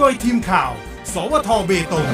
โดยทีมข่าว สวทเบตง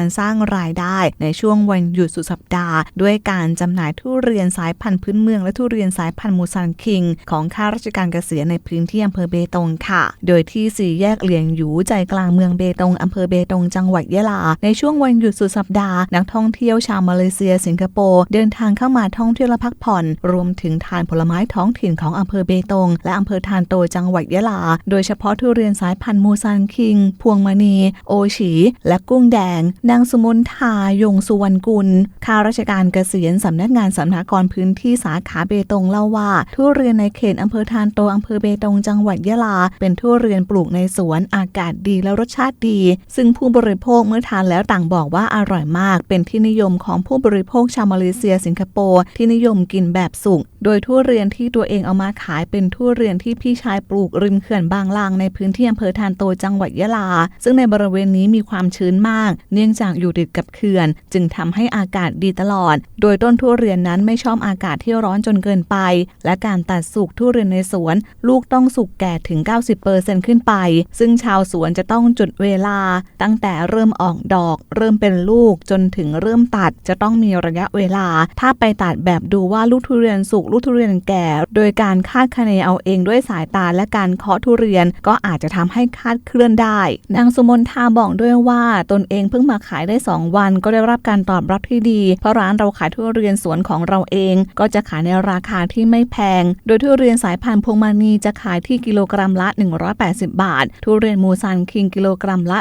การสร้างรายได้ในช่วงวันหยุดสุดสัปดาห์ ด้วยการจำหน่ายทุเรียนสายพันธุ์พื้นเมือง และทุเรียนสายพันธุ์มูซันคิง ของข้าราชการเกษียณในพื้นที่อำเภอเบตงค่ะ โดยที่สี่แยกเหลียงหยูใจกลางเมืองเบตงอำเภอเบตงจังหวัดยะลา ในช่วงวันหยุดสุดสัปดาห์นักท่องเที่ยวชาวมาเลเซีย สิงคโปร์เดินทางเข้ามาท่องเที่ยวและพักผ่อน รวมถึงทานผลไม้ท้องถิ่นของอำเภอเบตง และอำเภอทานโตจังหวัดยะลา โดยเฉพาะทุเรียนสายพันธุ์มูซันคิง พวงมณี โอฉีและกุ้งแดงนางสุมนทายงสุวรรณกุล ข้าราชการเกษียณสำนักงานสำนักกรพื้นที่สาขาเบตงเล่าว่าทุเรียนในเขตอำเภอทานโตอำเภอเบตงจังหวัดยะลา เป็นทุเรียนปลูกในสวนอากาศดีและรสชาติดี ซึ่งผู้บริโภคเมื่อทานแล้วต่างบอกว่าอร่อยมาก เป็นที่นิยมของผู้บริโภคชาวมาเลเซียสิงคโปร์ที่นิยมกินแบบสุก โดยทุเรียนที่ตัวเองเอามาขายเป็นทุเรียนที่พี่ชายปลูกริมเขื่อนบางลางในพื้นที่อำเภอทานโตจังหวัดยะลา ซึ่งในบริเวณนี้มีความชื้นมาก เนื่องจากอยู่ติดกับเขื่อน จึงทำให้อากาศดีตลอด โดยต้นทุเรียนนั้นไม่ชอบอากาศที่ร้อนจนเกินไป และการตัดสุกทุเรียนในสวน ลูกต้องสุกแก่ถึง 90%ขึ้นไป ซึ่งชาวสวนจะต้องจุดเวลา ตั้งแต่เริ่มออกดอก เริ่มเป็นลูกจนถึงเริ่มตัดจะต้องมีระยะเวลา ถ้าไปตัดแบบดูว่าลูกทุเรียนสุกลูกทุเรียนแก่ โดยการคาดคะเนเอาเองด้วยสายตาและการเคาะทุเรียนก็อาจจะทำให้คาดเคลื่อนได้ นางสุมนทาบอกด้วยว่าตนเองเพิ่งมาขายได้ 2 วัน ก็ได้รับการตอบรับที่ดี เพราะร้านเราขายทุเรียนสวนของเราเอง ก็จะขายในราคาที่ไม่แพง โดยทุเรียนสายพันธุ์พวงมานีจะขายที่กิโลกรัมละ 180 บาท ทุเรียนมูซันคิงกิโลกรัมละ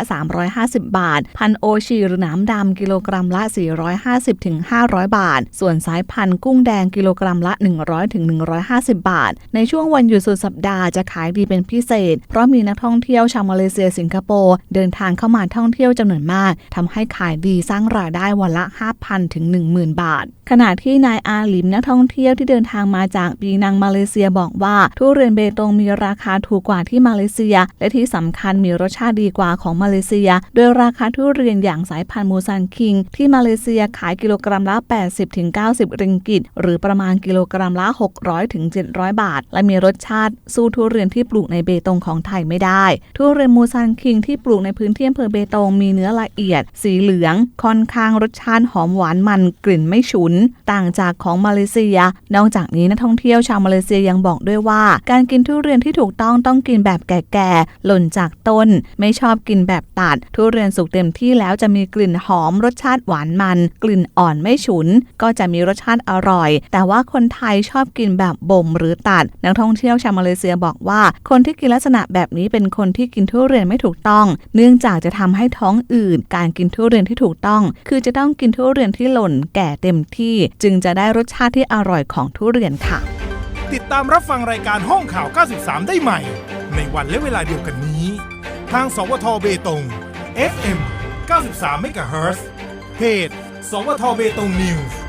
350 บาท พันโอชีหรือหน้ำดำกิโลกรัมละ 450-500 บาท ส่วนสายพันธุ์กุ้งแดงกิโลกรัมละ100ถึง150 บาท ในช่วงวันหยุดสุดสัปดาห์จะขายดีเป็นพิเศษ เพราะมีนักท่องเที่ยวชาวมาเลเซียสิงคโปร์เดินทางเข้ามาท่องเที่ยวจำนวนมากทำให้ขายดีสร้างรายได้วันละ 5,000 ถึง 10,000 บาท ขณะที่นายอาลิมนักท่องเที่ยวที่เดินทางมาจากปีนังมาเลเซียบอกว่า ทุเรียนเบตงมีราคาถูกกว่าที่มาเลเซีย และที่สำคัญมีรสชาติดีกว่าของมาเลเซีย โดยราคาทุเรียนอย่างสายพันธุ์มูซันคิง ที่มาเลเซียขายกิโลกรัมละ 80-90 ริงกิตหรือประมาณกิโลกรัมละ 600-700 บาท และมีรสชาติสู้ทุเรียนที่ปลูกในเบตงของไทยไม่ได้ ทุเรียนมูซันคิงที่ปลูกในพื้นที่อำเภอเบตงมีเนื้อละเอียด สีเหลือง ค่อนข้างรสชาติหอมหวานมันกลิ่นไม่ฉุน ต่างจากของมาเลเซีย นอกจากนี้นักท่องเที่ยวชาวมาเลเซียยังบอกด้วยว่า การกินทุเรียนที่ถูกต้องต้องกินแบบแก่ๆหล่นจากต้น ไม่ชอบกินแบบตัด ทุเรียนสุกเต็มที่แล้วจะมีกลิ่นหอมรสชาติหวานมัน กลิ่นอ่อนไม่ฉุน ก็จะมีรสชาติอร่อย แต่ว่าคนไทยชอบกินแบบบ่มหรือตัด นักท่องเที่ยวชาวมาเลเซียบอกว่า คนที่กินลักษณะแบบนี้เป็นคนที่กินทุเรียนไม่ถูกต้อง เนื่องจากจะทำให้ท้องอืดการกินทุเรียนที่ถูกต้อง คือจะต้องกินทุเรียนที่หล่นแก่เต็มที่ จึงจะได้รสชาติที่อร่อยของทุเรียนค่ะ ติดตามรับฟังรายการห้องข่าว 93 ได้ใหม่ ในวันและเวลาเดียวกันนี้ ทางสวทเบตง FM 93 MHz เพจ สวทเบตงนิวส์